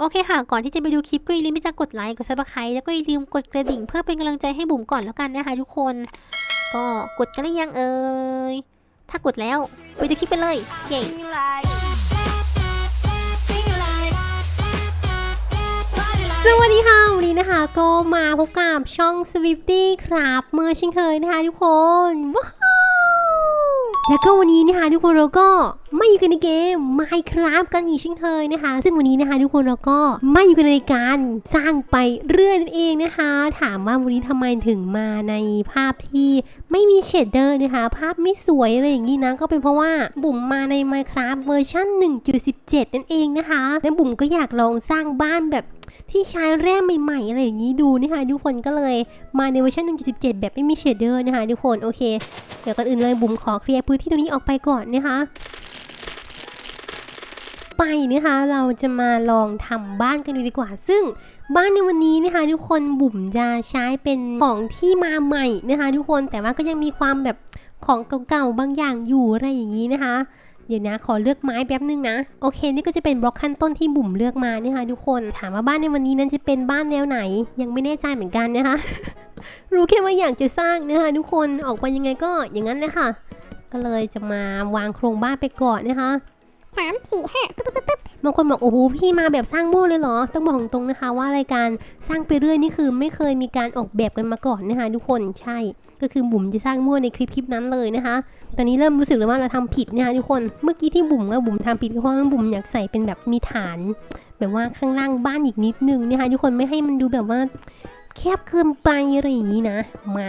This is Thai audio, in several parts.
โอเคค่ะ ก่อนที่จะไปดูคลิปก็อย่าลืมที่จะกดไลค์ กดซับสไครต์แล้วก็อย่าลืมกดกระดิ่งเพื่อเป็นกำลังใจให้บุ๋มก่อนแล้วกันนะคะทุกคน ก็กดกันหรือยังเอ่ย ถ้ากดแล้วไปดูคลิปไปเลย เย้สวัสดีค่ะวันนี้นะคะก็มาพบกับช่อง Swifty ครับเมื่อเช่นเคยนะคะทุกคนว้าวแล้วก็วันนี้นะคะทุกคนเราก็ ไม่อยู่กันในเกม Minecraft กันอีกเช่นเคยนะคะ ซึ่งวันนี้นะคะทุกคนเราก็ไม่อยู่กันในการสร้างไปเรื่อยนั่นเองนะคะ ถามว่าวันนี้ทำไมถึงมาในภาพที่ไม่มีเชดเดอร์นะคะ ภาพไม่สวยอะไรอย่างนี้นะก็เป็นเพราะว่าบุ๋มมาใน Minecraft เวอร์ชัน1.17 นั่นเองนะคะและบุ๋มก็อยากลองสร้างบ้านแบบที่ใช้แร่ใหม่ๆอะไรอย่างนี้ดูนะคะทุกคนก็เลยมาในเวอร์ชัน1.17 แบบไม่มีเชดเดอร์นะคะทุกคนโอเค เดี๋ยวก่อนอื่นเลยบุ๋มขอเคลียร์พื้นที่ตรงนี้ออกไปก่อนนะคะ ไปนะคะ เราจะมาลองทำบ้านกันดูดีกว่า ซึ่งบ้านในวันนี้นะคะ ทุกคนบุ๋มจะใช้เป็นของที่มาใหม่นะคะ ทุกคนแต่ว่าก็ยังมีความแบบของเก่าๆบางอย่างอยู่อะไรอย่างนี้นะคะ เดี๋ยวนะขอเลือกไม้แป๊บนึงนะ โอเค นี่ก็จะเป็นบล็อกขั้นต้นที่บุ๋มเลือกมานี่ค่ะทุกคนถามว่าบ้านในวันนี้นั้นจะเป็นบ้านแนวไหน ยังไม่แน่ใจเหมือนกันนะคะ รู้แค่ว่าอยากจะสร้างนะคะทุกคนออกไปยังไงก็อย่างนั้นเลยค่ะก็เลยจะมาวางโครงบ้านไปก่อนนะคะ สามสี่ห้าปึ๊บปึ๊บปึ๊บบางคนบอกโอ้โหพี่มาแบบสร้างมั่วเลยเหรอ ต้องบอกตรงๆนะคะว่ารายการสร้างไปเรื่อยนี่คือไม่เคยมีการออกแบบกันมาก่อนนะคะทุกคนใช่ ก็คือบุ๋มจะสร้างมั่วในคลิปคลิปนั้นเลยนะคะ ตอนนี้เริ่มรู้สึกแล้วว่าเราทำผิดนะคะทุกคนเมื่อกี้ที่บุ๋มว่าบุ๋มทำผิดเพราะว่าบุ๋มอยากใส่เป็นแบบมีฐาน แบบว่าข้างล่างบ้านอีกนิดนึงนะคะทุกคนไม่ให้มันดูแบบว่าแคบเกินไปอะไรอย่างนี้นะมา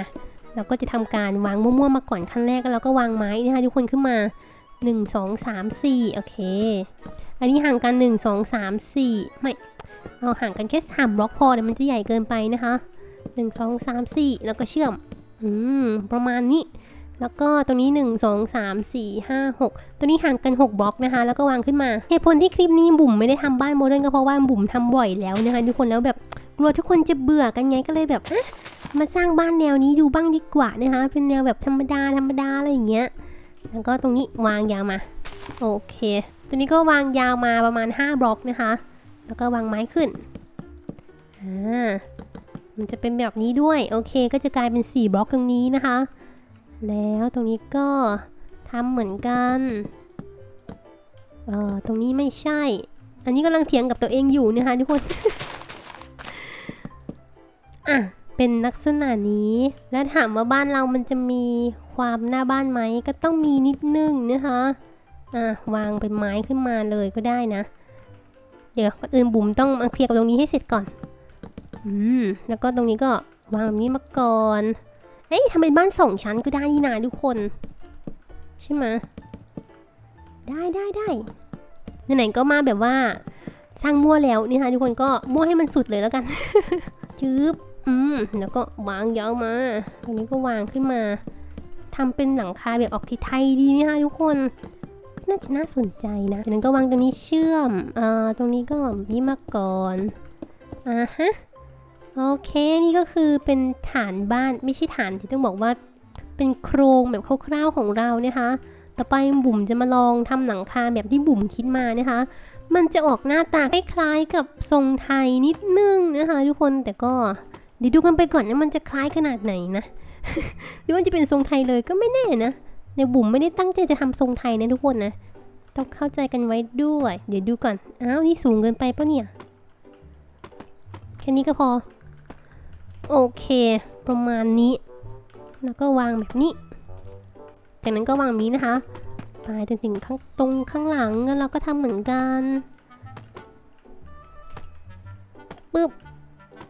เราก็จะทำการวางมั่วๆมาก่อนขั้นแรกแล้วก็วางไม้นะคะทุกคนขึ้นมา 1 2 3 4 โอเค อันนี้ห่างกัน 1 2 3 4 ไม่เอาห่างกันแค่3บล็อกพอเดี๋ยวมันจะใหญ่เกินไปนะคะ 1 2 3 4 แล้วก็เชื่อม อืม ประมาณนี้ แล้วก็ตรงนี้ 1 2 3 4 5 6 ตัวนี้ห่างกัน 6 บล็อกนะคะ แล้วก็วางขึ้นมาเหตุผลที่คลิปนี้บุ๋มไม่ได้ทำบ้านโมเดิร์นก็เพราะว่าบุ๋มทำบ่อยแล้วนะคะทุกคนแล้วแบบกลัวทุกคนจะเบื่อกันไงก็เลยแบบมาสร้างบ้านแนวนี้ดูบ้างดีกว่านะคะ เป็นแนวแบบธรรมดาธรรมดาอะไรอย่างเงี้ย แล้วก็ตรงนี้วางยาวมา โอเค ตัวนี้ก็วางยาวมาประมาณ 5 บล็อกนะคะ แล้วก็วางไม้ขึ้น อ่า มันจะเป็นแบบนี้ด้วย โอเค ก็จะกลายเป็น 4 บล็อกตรงนี้นะคะ แล้วตรงนี้ก็ทำเหมือนกัน เอ่อ ตรงนี้ไม่ใช่ อันนี้กำลังเถียงกับตัวเองอยู่นะคะทุกคน อะ เป็นลักษณะนี้ แล้วถามว่าบ้านเรามันจะมีความหน้าบ้านไหมก็ต้องมีนิดนึงนะคะอะวางเป็นไม้ขึ้นมาเลยก็ได้นะ เดี๋ยวก่อนอื่นบุ๋มต้องมาเคลียร์กับตรงนี้ให้เสร็จก่อน อืม แล้วก็ตรงนี้ก็วางแบบนี้มาก่อน เอ้ยทำเป็นบ้านสองชั้นก็ได้นี่นาทุกคน ใช่ไหมได้ได้ได้ไหนๆก็มาแบบว่าสร้างมั่วแล้วนี่ค่ะทุกคนก็มั่วให้มันสุดเลยแล้วกันจืบ อืมแล้วก็วางยาวมา ตรงนี้ก็วางขึ้นมาทำเป็นหลังคาแบบออกไทยดีไหมคะทุกคนน่าจะน่าสนใจนะจากนั้นก็วางตรงนี้เชื่อมอ่าตรงนี้ก็นี่มาก่อนอ่าฮะโอเคนี่ก็คือเป็นฐานบ้านไม่ใช่ฐานที่ต้องบอกว่าเป็นโครงแบบคร่าวๆของเรานะคะ ต่อไปบุ๋มจะมาลองทำหลังคาแบบที่บุ๋มคิดมานะคะ มันจะออกหน้าตาคล้ายๆกับทรงไทยนิดนึงนะคะ ทุกคนแต่ก็ เดี๋ยวดูกันไปก่อนนะมันจะคล้ายขนาดไหนนะ หรือว่าจะเป็นทรงไทยเลยก็ไม่แน่นะในบุ๋มไม่ได้ตั้งใจจะทำทรงไทยนะทุกคนนะ ต้องเข้าใจกันไว้ด้วย เดี๋ยวดูก่อน อ้าวนี่สูงเกินไปปะเนี่ย แค่นี้ก็พอ โอเค ประมาณนี้ แล้วก็วางแบบนี้ จากนั้นก็วางนี้นะคะ ไปจนถึงข้างตรงข้างหลังแล้วเราก็ทำเหมือนกัน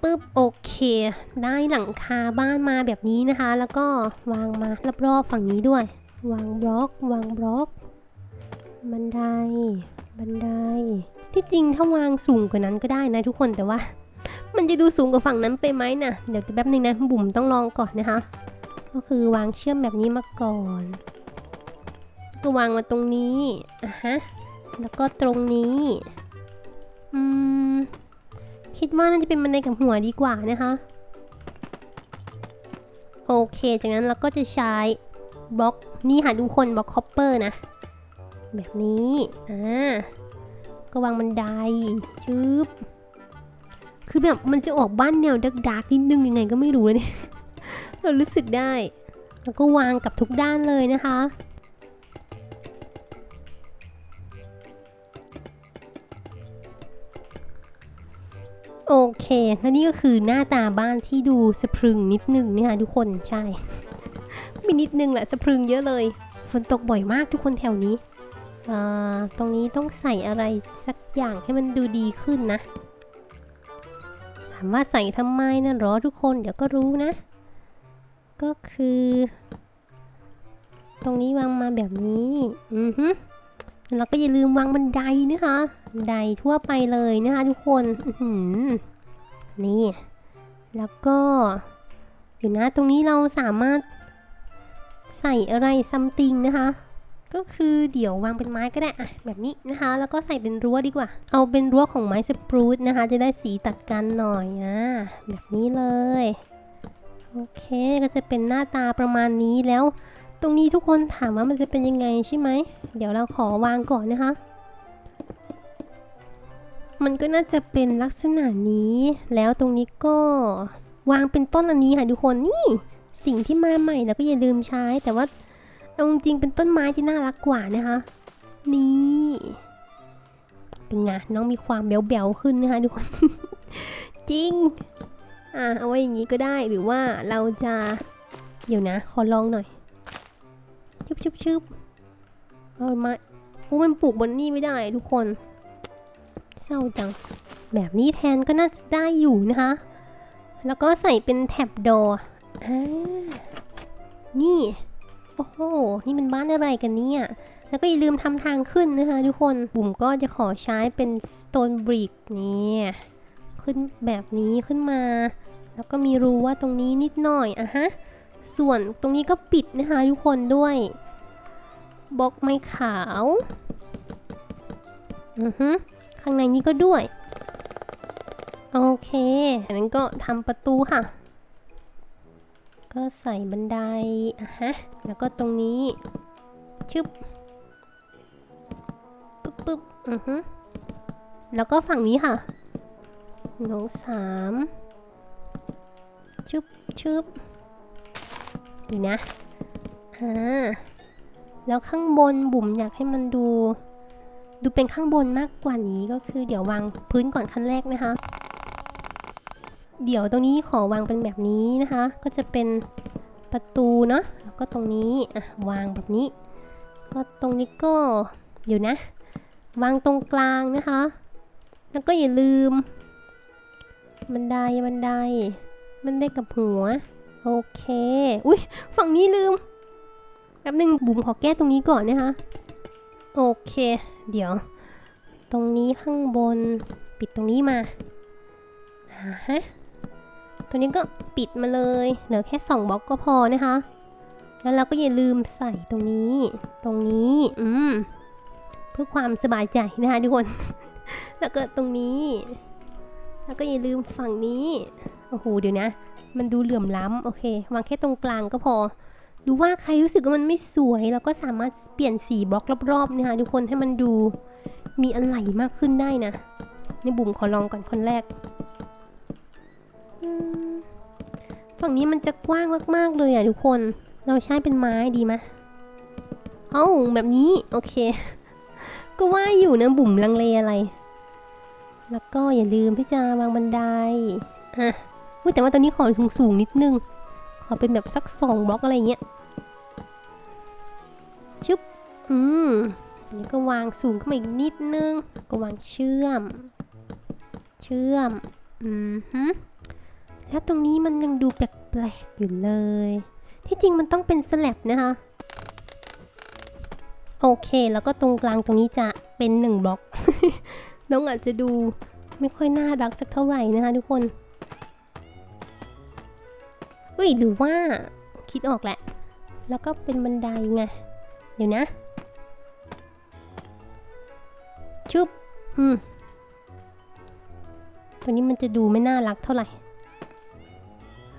ปึ๊บโอเค ได้หลังคาบ้านมาแบบนี้นะคะ แล้วก็วางมารอบๆฝั่งนี้ด้วย วางบล็อก วางบล็อก บันได บันได ที่จริงถ้าวางสูงกว่านั้นก็ได้นะทุกคนแต่ว่า มันจะดูสูงกว่าฝั่งนั้นไปไหมนะเดี๋ยวแป๊บนึงนะบุ๋มต้องลองก่อนนะคะ ก็คือวางเชื่อมแบบนี้มาก่อน ก็วางมาตรงนี้อะฮะแล้วก็ตรงนี้อืม คิดว่าน่าจะเป็นบันไดกับหัวดีกว่านะคะ โอเค จากนั้นเราก็จะใช้บล็อกนี่ค่ะทุกคนบล็อกคอปเปอร์นะ แบบนี้อ่าก็วางบันไดชึบคือแบบมันจะออกบ้านแนวดักดักนิดนึงยังไงก็ไม่รู้เลยเนี่ยเรารู้สึกได้ แล้วก็วางกับทุกด้านเลยนะคะ โอเค และนี่ก็คือหน้าตาบ้านที่ดูสะพรึงนิดนึงนะคะทุกคนใช่ มีนิดนึงแหละสะพรึงเยอะเลย ฝนตกบ่อยมากทุกคนแถวนี้ตรงนี้ต้องใส่อะไรสักอย่างให้มันดูดีขึ้นนะ ถามว่าใส่ทำไมนะหรอทุกคนเดี๋ยวก็รู้นะ ก็คือ ตรงนี้วางมาแบบนี้ อือฮึ แล้วก็อย่าลืมวางบันไดนะคะบันไดทั่วไปเลยนะคะทุกคนนี่ แล้วก็อยู่นะตรงนี้เราสามารถใส่อะไรซัมติงนะคะ ก็คือเดี๋ยววางเป็นไม้ก็ได้อะแบบนี้นะคะ แล้วก็ใส่เป็นรั้วดีกว่า เอาเป็นรั้วของไม้สปรูตนะคะ จะได้สีตัดกันหน่อยอะแบบนี้เลย โอเคก็จะเป็นหน้าตาประมาณนี้แล้ว ตรงนี้ทุกคนถามว่ามันจะเป็นยังไงใช่ไหม เดี๋ยวเราขอวางก่อนนะคะ มันก็น่าจะเป็นลักษณะนี้ แล้วตรงนี้ก็วางเป็นต้นอันนี้ค่ะทุกคน นี่ สิ่งที่มาใหม่แล้วก็อย่าลืมใช้ แต่ว่าเอาจริงเป็นต้นไม้ที่น่ารักกว่านะคะ นี่ เป็นไงน้องมีความแบ๊วๆขึ้นนะคะทุกคน จริง อะเอาไว้อย่างนี้ก็ได้ หรือว่าเราจะ เดี๋ยวนะ ขอลองหน่อย ชุบชุบชุบเอามาอู้มันปลูกบนนี่ไม่ได้ทุกคน เศร้าจัง แบบนี้แทนก็น่าจะได้อยู่นะคะ แล้วก็ใส่เป็นแท็บดอนี่ โอ้โห นี่มันบ้านอะไรกันเนี่ย แล้วก็อย่าลืมทำทางขึ้นนะคะทุกคน บุ๋มก็จะขอใช้เป็น stone brick นี่ขึ้นแบบนี้ขึ้นมา แล้วก็มีรูว่าตรงนี้นิดหน่อยอะฮะ ส่วนตรงนี้ก็ปิดนะคะทุกคนด้วยบล็อกไม้ขาว อือฮึข้างในนี้ก็ด้วย โอเคอันนั้นก็ทำประตูค่ะ ก็ใส่บันไดอะฮะ แล้วก็ตรงนี้ ชึบ ปึ๊บปึ๊บอือฮึแล้วก็ฝั่งนี้ค่ะหนงสามชึบชึบ ดูนะอ่าแล้วข้างบนบุ๋มอยากให้มันดู ดูเป็นข้างบนมากกว่านี้ก็คือเดี๋ยววางพื้นก่อนขั้นแรกนะคะ เดี๋ยวตรงนี้ขอวางเป็นแบบนี้นะคะ ก็จะเป็นประตูเนาะแล้วก็ตรงนี้อะวางแบบนี้ ก็ตรงนี้ก็เดี๋ยวนะ วางตรงกลางนะคะ แล้วก็อย่าลืม บันไดบันไดบันไดกับหัว โอเค อุ้ยฝั่งนี้ลืม แป๊บนึงบุ๋มขอแก้ตรงนี้ก่อนนะคะโอเค เดี๋ยว ตรงนี้ข้างบนปิดตรงนี้มาฮะตัวนี้ก็ปิดมาเลย เหลือแค่สองบล็อกก็พอนะคะ แล้วเราก็อย่าลืมใส่ตรงนี้ ตรงนี้ อืม เพื่อความสบายใจนะคะทุกคน แล้วก็ตรงนี้ แล้วก็อย่าลืมฝั่งนี้ โอ้โห เดี๋ยวนะ มันดูเหลื่อมล้ำโอเค วางแค่ตรงกลางก็พอ ดูว่าใครรู้สึกว่ามันไม่สวยเราก็สามารถเปลี่ยนสีบล็อกรอบๆนะคะทุกคนให้มันดูมีอะไรมากขึ้นได้นะนี่บุ๋มขอลองก่อนคนแรกฝั่งนี้มันจะกว้างมากๆเลยอะทุกคน เราใช้เป็นไม้ดีไหมเอ้าแบบนี้โอเค ก็ว่าอยู่นะบุ๋มลังเลอะไร แล้วก็อย่าลืมที่จะวางบันไดอะ แต่ว่าตอนนี้ขอสูงสูงๆนิดนึง ขอเป็นแบบสักสองบล็อกอะไรเงี้ยชึบอืมแล้วก็วางสูงขึ้นมาอีกนิดนึง ก็วางเชื่อม เชื่อม อืมฮึแล้วตรงนี้มันยังดูแปลกๆอยู่เลย ที่จริงมันต้องเป็นสแลบนะคะ โอเค แล้วก็ตรงกลางตรงนี้จะเป็นหนึ่งบล็อก น้องอาจจะดูไม่ค่อยน่ารักสักเท่าไหร่นะคะทุกคน ฮ้ยหรือว่าคิดออกแหละ แล้วก็เป็นบันไดไง เดี๋ยวนะ ชุบ อืม ตัวนี้มันจะดูไม่น่ารักเท่าไหร่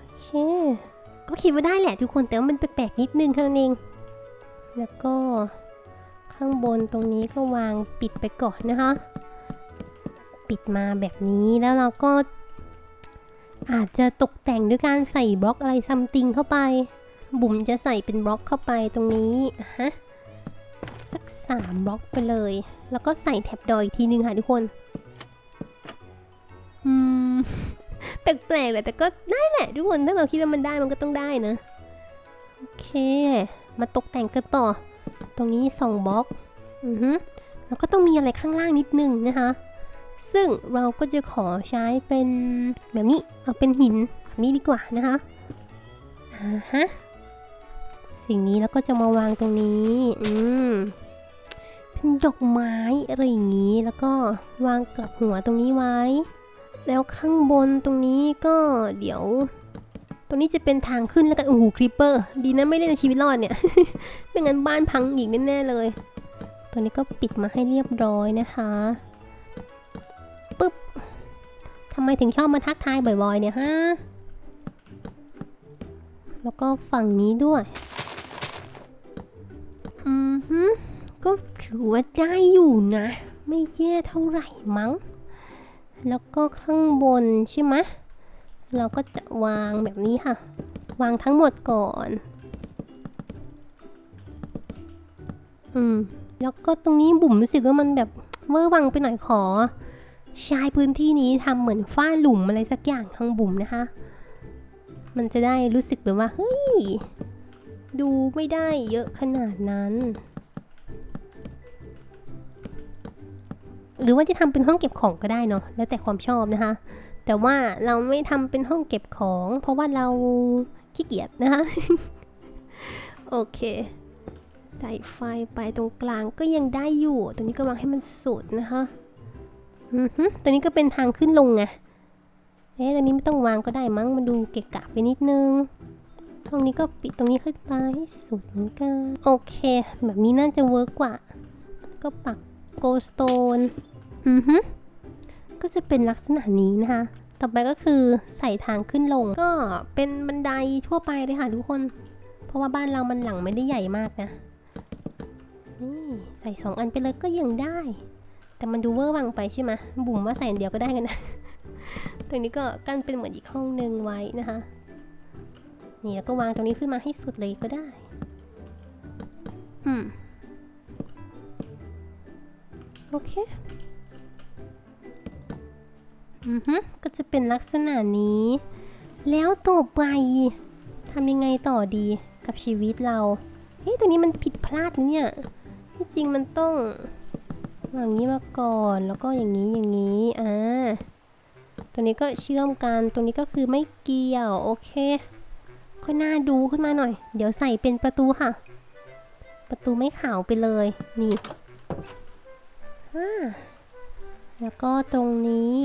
โอเค ก็คิดว่าได้แหละทุกคน แต่ว่ามันแปลกๆนิดนึงเท่านั้นเอง แล้วก็ข้างบนตรงนี้ก็วางปิดไปก่อนนะคะ ปิดมาแบบนี้แล้วเราก็ อาจจะตกแต่งด้วยการใส่บล็อกอะไรซัมติงเข้าไป บุ๋มจะใส่เป็นบล็อกเข้าไปตรงนี้ฮะสักสามบล็อกไปเลย แล้วก็ใส่แท็บดอยอีกทีนึงค่ะทุกคน อืม แปลกๆแหละแต่ก็ได้แหละทุกคน ถ้าเราคิดว่ามันได้มันก็ต้องได้นะ โอเค มาตกแต่งกันต่อ ตรงนี้สองบล็อก อือฮึแล้วก็ต้องมีอะไรข้างล่างนิดนึงนะคะ ซึ่งเราก็จะขอใช้เป็นแบบนี้ เอาเป็นหินแบบนี้ดีกว่านะคะฮะสิ่งนี้แล้วก็จะมาวางตรงนี้ อืมเป็นดอกไม้อะไรอย่างนี้ แล้วก็วางกลับหัวตรงนี้ไว้ แล้วข้างบนตรงนี้ก็เดี๋ยว ตรงนี้จะเป็นทางขึ้นแล้วกัน โอ้โหครีปเปอร์ ดีนะไม่ได้ในชีวิตรอดเนี่ย ไม่งั้นบ้านพังอีกแน่ๆเลย ตัวนี้ก็ปิดมาให้เรียบร้อยนะคะำไมถึงชอบมาทักทายบ่อยๆ เนี่ยฮะ แล้วก็ฝั่งนี้ด้วย อืมฮึก็ถือว่าได้อยู่นะ ไม่แย่เท่าไหร่มั้ง แล้วก็ข้างบนใช่ไหมเราก็จะวางแบบนี้ค่ะ วางทั้งหมดก่อน อืม แล้วก็ตรงนี้บุ๋มรู้สึกว่ามันแบบเวอร์วังไปหน่อยขอ ใช้พื้นที่นี้ทำเหมือนฝ้าหลุมอะไรสักอย่างทางบุ๋มนะคะ มันจะได้รู้สึกแบบว่าเฮ้ยดูไม่ได้เยอะขนาดนั้น หรือว่าจะทำเป็นห้องเก็บของก็ได้เนาะแล้วแต่ความชอบนะคะ แต่ว่าเราไม่ทำเป็นห้องเก็บของ เพราะว่าเราขี้เกียจนะคะโอเคใส่ไฟไปตรงกลางก็ยังได้อยู่ ตรงนี้ก็วางให้มันสุดนะคะ อือฮึตัวนี้ก็เป็นทางขึ้นลงไง เอ๊ะตัวนี้ไม่ต้องวางก็ได้มั้ง มันดูเกะกะไปนิดนึงตรงนี้ก็ปิดตรงนี้ขึ้นไปสุดเหมือนกัน โอเค แบบนี้น่าจะเวิร์กกว่า ก็ปักโกลสโตน อือฮึก็จะเป็นลักษณะนี้นะคะ ต่อไปก็คือใส่ทางขึ้นลง ก็เป็นบันไดทั่วไปเลยค่ะทุกคน เพราะว่าบ้านเรามันหลังไม่ได้ใหญ่มากนะ นี่ใส่สองอันไปเลยก็ยังได้ แต่มันดูเวอร์วังไปใช่ไหมบุ๋มว่าใส่เดียวก็ได้กันนะ ตรงนี้ก็กั้นเป็นเหมือนอีกห้องหนึ่งไว้นะคะ นี่แล้วก็วางตรงนี้ขึ้นมาให้สุดเลยก็ได้ อืม โอเค อือฮึก็จะเป็นลักษณะนี้ แล้วต่อไปทำยังไงต่อดีกับชีวิตเรา เฮ้ย ตัวนี้มันผิดพลาดเนี่ย ที่จริงมันต้อง วางอย่างนี้มาก่อน แล้วก็อย่างนี้อย่างนี้อ่าตัวนี้ก็เชื่อมกันตรงนี้ก็คือไม่เกี่ยว โอเค ค่อยน่าดูขึ้นมาหน่อย เดี๋ยวใส่เป็นประตูค่ะ ประตูไม่ขาวไปเลย นี่อ่าแล้วก็ตรงนี้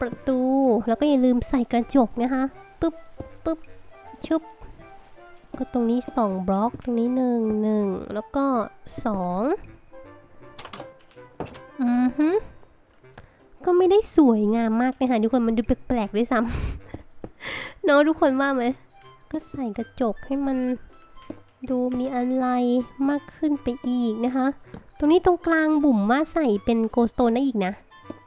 ประตู แล้วก็อย่าลืมใส่กระจกนะคะ ปึ๊บปึ๊บ ชุบ ก็ตรงนี้สองบล็อก ตรงนี้หนึ่งหนึ่งแล้วก็ส อือฮึก็ไม่ได้สวยงามมากนะคะทุกคนมันดูแปลกๆด้วยซ้ำเนอะทุกคนว่าไหมก็ใส่กระจกให้มันดูมีอะไรมากขึ้นไปอีกนะคะ ตรงนี้ตรงกลางบุ๋มว่าใส่เป็นโกสโตนได้อีกนะ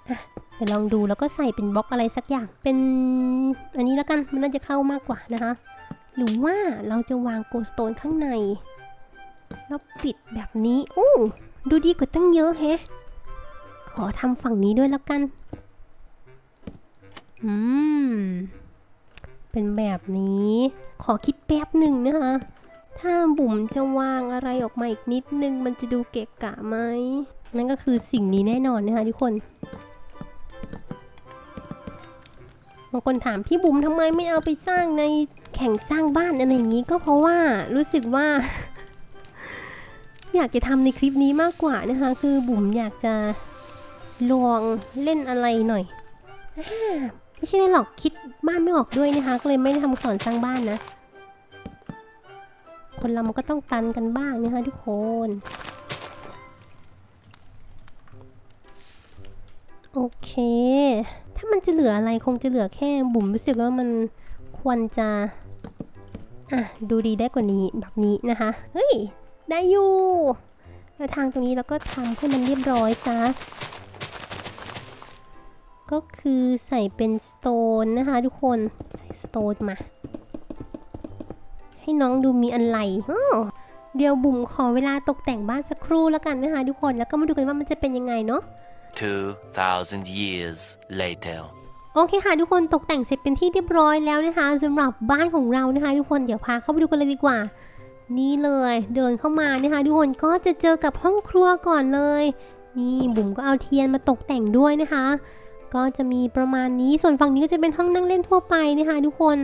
อะเดี๋ยวลองดูแล้วก็ใส่เป็นบล็อกอะไรสักอย่าง เป็นอันนี้แล้วกันมันน่าจะเข้ามากกว่านะคะ หรือว่าเราจะวางโกสโตนข้างใน แล้วปิดแบบนี้โอ้ดูดีกว่าตั้งเยอะแฮะ ขอทำฝั่งนี้ด้วยแล้วกัน อืม เป็นแบบนี้ ขอคิดแป๊บหนึ่งนะคะ ถ้าบุ๋มจะวางอะไรออกมาอีกนิดนึง มันจะดูเกะกะไหม นั่นก็คือสิ่งนี้แน่นอนนะคะทุกคนบางคนถามพี่บุ๋มทำไมไม่เอาไปสร้างในแข่งสร้างบ้านอะไรอย่างนี้ก็เพราะว่ารู้สึกว่า อยากจะทำในคลิปนี้มากกว่านะคะ คือบุ๋มอยากจะ ลองเล่นอะไรหน่อยไม่ใช่หรอกคิดบ้านไม่ออกด้วยนะคะ ก็เลยไม่ได้ทำสอนสร้างบ้านนะ คนเรามันก็ต้องตันกันบ้างนะคะทุกคนโอเค ถ้ามันจะเหลืออะไรคงจะเหลือแค่บุ๋มรู้สึกว่ามันควรจะอะดูดีได้กว่านี้แบบนี้นะคะ เฮ้ย ได้อยู่แล้วทางตรงนี้เราก็ทำให้มันเรียบร้อยซะ ก็คือใส่เป็นสโตนนะคะทุกคน ใส่สโตนมา ให้น้องดูมีอะไรอ้อเดี๋ยวบุ๋มขอเวลาตกแต่งบ้านสักครู่แล้วกันนะคะทุกคน แล้วก็มาดูกันว่ามันจะเป็นยังไงเนาะ2,000 years later. โอเคค่ะทุกคนตกแต่งเสร็จเป็นที่เรียบร้อยแล้วนะคะสำหรับบ้านของเรานะคะ ทุกคนเดี๋ยวพาเข้าไปดูกันเลยดีกว่า นี่เลยเดินเข้ามานะคะ ทุกคนก็จะเจอกับห้องครัวก่อนเลย นี่บุ๋มก็เอาเทียนมาตกแต่งด้วยนะคะ ก็จะมีประมาณนี้ส่วนฝั่งนี้ก็จะเป็นห้องนั่งเล่นทั่วไปนะคะทุกคน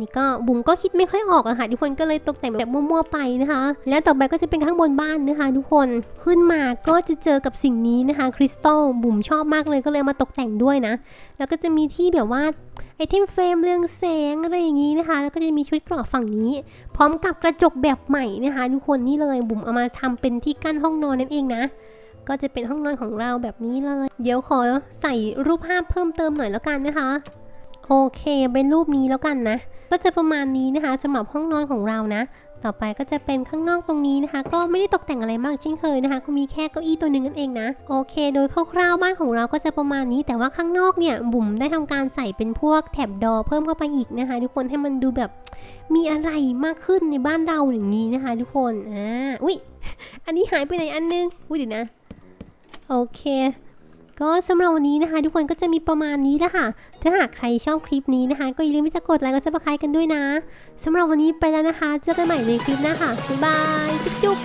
นี่ก็บุ๋มก็คิดไม่ค่อยออกอะค่ะทุกคนก็เลยตกแต่งแบบมั่วๆไปนะคะ แล้วต่อไปก็จะเป็นข้างบนบ้านนะคะ ทุกคนขึ้นมาก็จะเจอกับสิ่งนี้นะคะคริสตัลบุ๋มชอบมากเลยก็เลยมาตกแต่งด้วยนะ แล้วก็จะมีที่แบบว่าไอเทมเฟรมเรืองแสงอะไรอย่างนี้นะคะ แล้วก็จะมีชุดกราะฝั่งนี้ พร้อมกับกระจกแบบใหม่นะคะ ทุกคนนี่เลยบุ๋มเอามาทำเป็นที่กั้นห้องนอนนั่นเองนะ ก็จะเป็นห้องนอนของเราแบบนี้เลย เดี๋ยวขอใส่รูปภาพเพิ่มเติมหน่อยแล้วกันนะคะโอเคเป็นรูปนี้แล้วกันนะ ก็จะประมาณนี้นะคะสำหรับห้องนอนของเรานะ ต่อไปก็จะเป็นข้างนอกตรงนี้นะคะ ก็ไม่ได้ตกแต่งอะไรมากเช่นเคยนะคะ ก็มีแค่เก้าอี้ตัวหนึ่งนั่นเองนะ โอเค โดยคร่าวๆบ้านของเราก็จะประมาณนี้ แต่ว่าข้างนอกเนี่ย บุ๋มได้ทำการใส่เป็นพวกแถบดอเพิ่มเข้าไปอีกนะคะ ทุกคนให้มันดูแบบมีอะไรมากขึ้นในบ้านเราอย่างนี้นะคะ ทุกคน อ่า อุ้ยอันนี้หายไปไหนอันนึง อุ้ยเดี๋ยวนะ โอเค ก็สำหรับวันนี้นะคะ ทุกคนก็จะมีประมาณนี้แล้วค่ะ ถ้าหากใครชอบคลิปนี้นะคะ ก็อย่าลืมที่จะกดไลค์กดซับสไครต์กันด้วยนะสำหรับวันนี้ไปแล้วนะคะ เจอกันใหม่ในคลิปหน้าค่ะบ๊ายบาย จุ๊บ